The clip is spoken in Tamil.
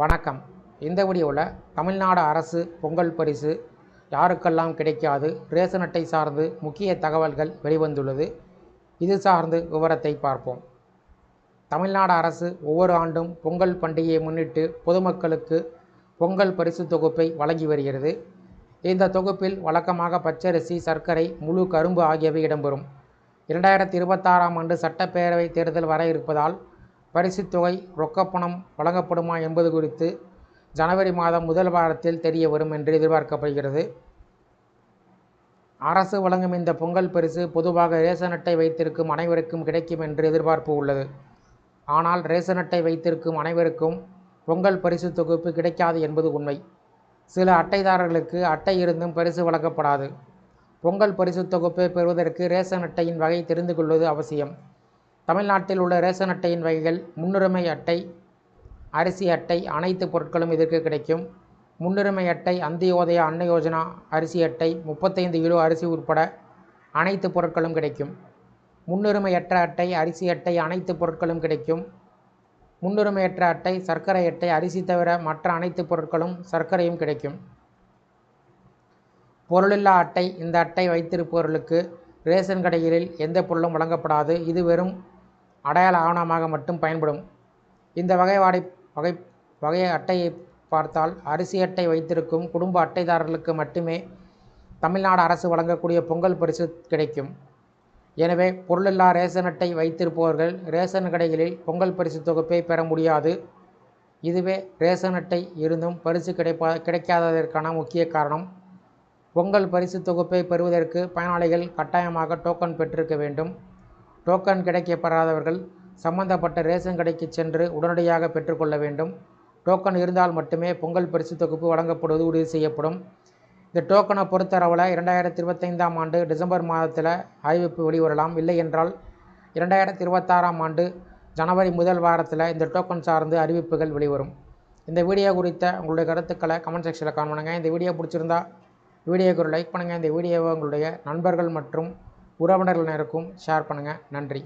வணக்கம். இந்த வீடியோவில் தமிழ்நாடு அரசு பொங்கல் பரிசு யாருக்கெல்லாம் கிடைக்காது ரேஷன் அட்டை சார்ந்து முக்கிய தகவல்கள் வெளிவந்துள்ளது. இது சார்ந்து விவரத்தை பார்ப்போம். தமிழ்நாடு அரசு ஒவ்வொரு ஆண்டும் பொங்கல் பண்டிகையை முன்னிட்டு பொதுமக்களுக்கு பொங்கல் பரிசு தொகுப்பை வழங்கி வருகிறது. இந்த தொகுப்பில் வழக்கமாக பச்சரிசி சர்க்கரை முழு கரும்பு ஆகியவை இடம்பெறும். இரண்டாயிரத்தி இருபத்தாறாம் ஆண்டு சட்டப்பேரவை தேர்தல் வர இருப்பதால் பரிசுத் தொகை ரொக்கப்பணம் வழங்கப்படுமா என்பது குறித்து ஜனவரி மாதம் முதல் வாரத்தில் தெரிய வரும் என்று எதிர்பார்க்கப்படுகிறது. அரசு வழங்கும் இந்த பொங்கல் பரிசு பொதுவாக ரேஷன் அட்டை வைத்திருக்கும் அனைவருக்கும் கிடைக்கும் என்று எதிர்பார்ப்பு உள்ளது. ஆனால் ரேஷன் அட்டை வைத்திருக்கும் அனைவருக்கும் பொங்கல் பரிசு தொகுப்பு கிடைக்காது என்பது உண்மை. சில அட்டைதாரர்களுக்கு அட்டை இருந்தும் பரிசு வழங்கப்படாது. பொங்கல் பரிசு தொகுப்பை பெறுவதற்கு ரேஷன் அட்டையின் வகை தெரிந்து கொள்வது அவசியம். தமிழ்நாட்டில் உள்ள ரேஷன் அட்டையின் வகைகள் முன்னுரிமை அட்டை அரிசி அட்டை அனைத்து பொருட்களும் இதற்கு கிடைக்கும். முன்னுரிமை அட்டை அந்தியோதயா அன்ன யோஜனா அரிசி அட்டை முப்பத்தைந்து கிலோ அரிசி உட்பட அனைத்து பொருட்களும் கிடைக்கும். முன்னுரிமையற்ற அட்டை அரிசி அட்டை அனைத்து பொருட்களும் கிடைக்கும். முன்னுரிமையற்ற அட்டை சர்க்கரை அட்டை அரிசி தவிர மற்ற அனைத்து பொருட்களும் சர்க்கரையும் கிடைக்கும். பொருளில்லா அட்டை இந்த அட்டை வைத்திருப்பவர்களுக்கு ரேஷன் கடைகளில் எந்த பொருளும் வழங்கப்படாது. இது வெறும் அடையாள ஆவணமாக மட்டும் பயன்படும். இந்த வகை வாடை வகை வகை அட்டையை பார்த்தால் அரிசி அட்டை வைத்திருக்கும் குடும்ப அட்டைதாரர்களுக்கு மட்டுமே தமிழ்நாடு அரசு வழங்கக்கூடிய பொங்கல் பரிசு கிடைக்கும். எனவே பொருளில்லா ரேஷன் அட்டை வைத்திருப்பவர்கள் ரேஷன் கடைகளில் பொங்கல் பரிசு தொகுப்பை பெற முடியாது. இதுவே ரேஷன் அட்டை இருந்தும் பரிசு கிடைப்பா கிடைக்காததற்கான முக்கிய காரணம். பொங்கல் பரிசு தொகுப்பை பெறுவதற்கு பயனாளிகள் கட்டாயமாக டோக்கன் பெற்றிருக்க வேண்டும். டோக்கன் கிடைக்கப்பெறாதவர்கள் சம்பந்தப்பட்ட ரேஷன் கடைக்கு சென்று உடனடியாக பெற்றுக்கொள்ள வேண்டும். டோக்கன் இருந்தால் மட்டுமே பொங்கல் பரிசு தொகுப்பு வழங்கப்படுவது உறுதி செய்யப்படும். இந்த டோக்கனை பொறுத்தளவில் இரண்டாயிரத்தி இருபத்தைந்தாம் ஆண்டு டிசம்பர் மாதத்தில் அறிவிப்பு வெளிவரலாம். இல்லை என்றால் இரண்டாயிரத்தி இருபத்தாறாம் ஆண்டு ஜனவரி முதல் வாரத்தில் இந்த டோக்கன் சார்ந்து அறிவிப்புகள் வெளிவரும். இந்த வீடியோ குறித்த உங்களுடைய கருத்துக்களை கமெண்ட் செக்ஷனில் காண பண்ணுங்கள் இந்த வீடியோ பிடிச்சிருந்தா வீடியோக்கு ஒரு லைக் பண்ணுங்கள் இந்த வீடியோவை உங்களுடைய நண்பர்கள் மற்றும் உறவினர்கள் நேருக்கும் ஷேர் பண்ணுங்கள் நன்றி.